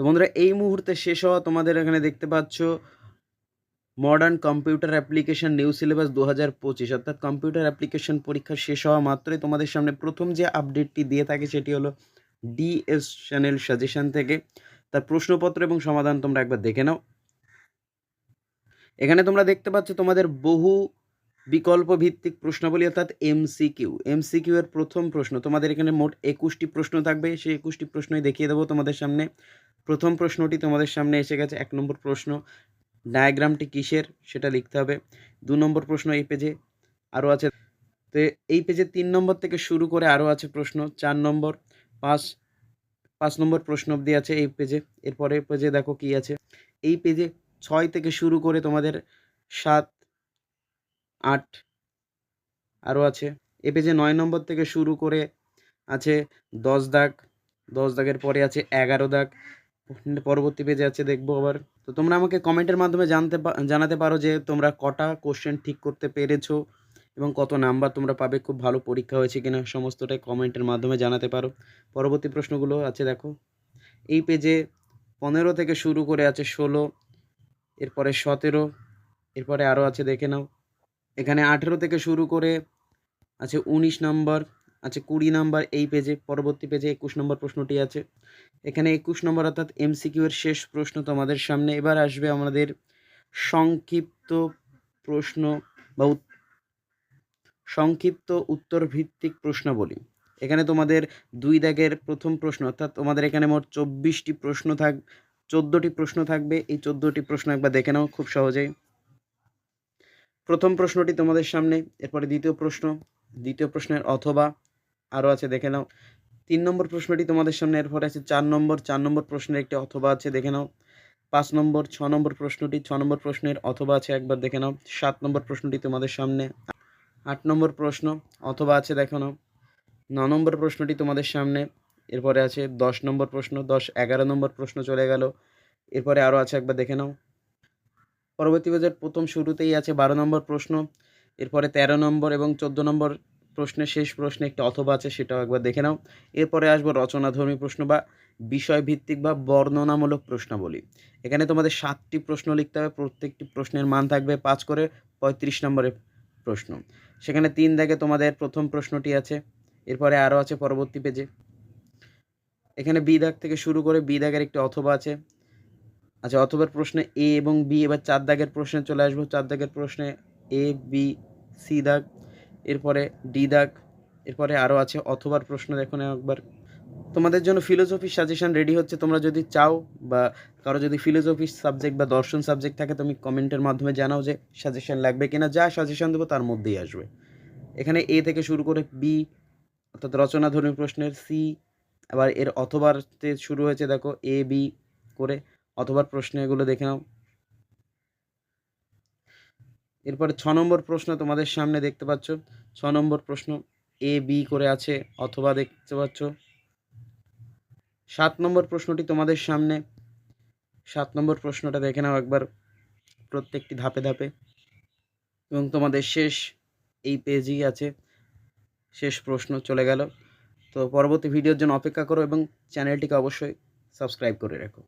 তো বন্ধুরা, এই মুহূর্তে শেষ হওয়া তোমাদের এখানে দেখতে পাচ্ছ modern computer application new syllabus দু হাজার পঁচিশ। অর্থাৎ কম্পিউটার অ্যাপ্লিকেশন পরীক্ষা শেষ হওয়া মাত্রই তোমাদের সামনে প্রথম যে আপডেটটি দিয়ে থাকে সেটি হলো ডিএস চ্যানেল সাজেশন থেকে। তার প্রশ্নপত্র এবং সমাধান তোমরা একবার দেখে নাও। এখানে তোমরা দেখতে পাচ্ছ তোমাদের বহু বিকল্প ভিত্তিক প্রশ্নাবলী, অর্থাৎ এমসিকিউ এমসিকিউ এর প্রথম প্রশ্ন, তোমাদের এখানে মোট একুশটি প্রশ্ন থাকবে। সেই একুশটি প্রশ্নই দেখিয়ে দেবো তোমাদের সামনে। প্রথম প্রশ্নটি তোমাদের সামনে এসে গেছে, এক নম্বর প্রশ্ন, ডায়াগ্রামটি কিসের? সেটা লিখতে হবে। দু নম্বর প্রশ্ন এই পেজে আরও আছে। তো এই পেজে তিন নম্বর থেকে শুরু করে আরও আছে প্রশ্ন, চার নম্বর, পাঁচ পাঁচ নম্বর প্রশ্ন অবধি আছে এই পেজে। এরপরে পেজে দেখো কি আছে। এই পেজে ছয় থেকে শুরু করে তোমাদের সাত, আট আরও আছে। এ পেজে নয় নম্বর থেকে শুরু করে আছে দশ দাগ, দশ দাগের পরে আছে এগারো দাগ পরবর্তী পেজে আছে, দেখব আবার। তো তোমরা আমাকে কমেন্টের মাধ্যমে জানতে জানাতে পারো যে তোমরা কটা কোশ্চেন ঠিক করতে পেরেছ এবং কত নাম্বার তোমরা পাবে, খুব ভালো পরীক্ষা হয়েছে কিনা, সমস্তটাই কমেন্টের মাধ্যমে জানাতে পারো। পরবর্তী প্রশ্নগুলো আছে, দেখো। এই পেজে পনেরো থেকে শুরু করে আছে ষোলো, এরপরে সতেরো, এরপরে আরও আছে, দেখে নাও। এখানে আঠেরো থেকে শুরু করে আছে উনিশ নম্বর আছে কুড়ি নম্বর এই পেজে পরবর্তী পেজে একুশ নম্বর প্রশ্নটি আছে। এখানে একুশ নম্বর অর্থাৎ এমসিকিউ এর শেষ প্রশ্ন তোমাদের সামনে। এবার আসবে আমাদের সংক্ষিপ্ত প্রশ্ন বা সংক্ষিপ্ত উত্তর ভিত্তিক প্রশ্নাবলী। এখানে তোমাদের দুই দাগের প্রথম প্রশ্ন, অর্থাৎ তোমাদের এখানে মোট চব্বিশটি প্রশ্ন থাক, চোদ্দোটি প্রশ্ন থাকবে। এই চোদ্দোটি প্রশ্ন একবার দেখে নাও খুব সহজেই। প্রথম প্রশ্নটি তোমাদের সামনে, এরপরে দ্বিতীয় প্রশ্ন, দ্বিতীয় প্রশ্নের অথবা আরও আছে, দেখে নাও। তিন নম্বর প্রশ্নটি তোমাদের সামনে এরপরে আছে, চার নম্বর চার নম্বর প্রশ্নের একটি অথবা আছে, দেখে নাও। পাঁচ নম্বর, ছ নম্বর প্রশ্নটি, ছ নম্বর প্রশ্নের অথবা আছে, একবার দেখে নাও। সাত নম্বর প্রশ্নটি তোমাদের সামনে। আট নম্বর প্রশ্ন অথবা আছে, দেখে নাও। ন নম্বর প্রশ্নটি তোমাদের সামনে, এরপরে আছে দশ নম্বর প্রশ্ন, দশ, এগারো নম্বর প্রশ্ন চলে গেল। এরপরে আরও আছে, একবার দেখে নাও। পরবর্তী বাজার প্রথম শুরুতেই আছে বারো নম্বর প্রশ্ন, এরপরে তেরো নম্বর এবং চোদ্দ নম্বর প্রশ্নের শেষ প্রশ্নে একটি অথবা আছে, সেটাও একবার দেখে নাও। এরপরে আসব রচনাধর্মী প্রশ্ন বা বিষয়ভিত্তিক বা বর্ণনামূলক প্রশ্নাবলী। এখানে তোমাদের সাতটি প্রশ্ন লিখতে হবে, প্রত্যেকটি প্রশ্নের মান থাকবে পাঁচ করে পঁয়ত্রিশ নম্বরের প্রশ্ন। সেখানে তিন দাগে তোমাদের প্রথম প্রশ্নটি আছে, এরপরে আরও আছে পরবর্তী পেজে। এখানে বি দাগ থেকে শুরু করে বি দাগের একটি অথবা আছে। আচ্ছা অথবার প্রশ্নে এ এবং বি, এবার চার দাগের প্রশ্নে চলে আসব। চার দাগের প্রশ্নে এ, বি, সি দাগ। এরপরে ডি দাগ এরপরে আরও আছে অথবার প্রশ্ন দেখো না একবার। তোমাদের জন্য ফিলোসফি সাজেশন রেডি হচ্ছে, তোমরা যদি চাও বা কারও যদি ফিলোসফি সাবজেক্ট বা দর্শন সাবজেক্ট থাকে, তুমি কমেন্টের মাধ্যমে জানাও যে সাজেশান লাগবে কিনা। যা সাজেশন দেবো তার মধ্যেই আসবে। এখানে এ থেকে শুরু করে বি অর্থাৎ রচনাধর্মী প্রশ্নের সি আবার এর অথবারতে শুরু হয়েছে, দেখো এ বি করে অথবার প্রশ্ন এগুলো দেখে নাও। এরপরে ছ নম্বর প্রশ্ন তোমাদের সামনে দেখতে পাচ্ছ। ছ নম্বর প্রশ্ন এ বি করে আছে অথবা দেখতে পাচ্ছ। সাত নম্বর প্রশ্নটি তোমাদের সামনে। সাত নম্বর প্রশ্নটা দেখে নাও একবার প্রত্যেকটি ধাপে ধাপে। এবং তোমাদের শেষ, এই পেজই আছে। শেষ প্রশ্ন চলে গেল। তো পরবর্তী ভিডিওর জন্য অপেক্ষা করো এবং চ্যানেলটিকে অবশ্যই সাবস্ক্রাইব করে রাখো।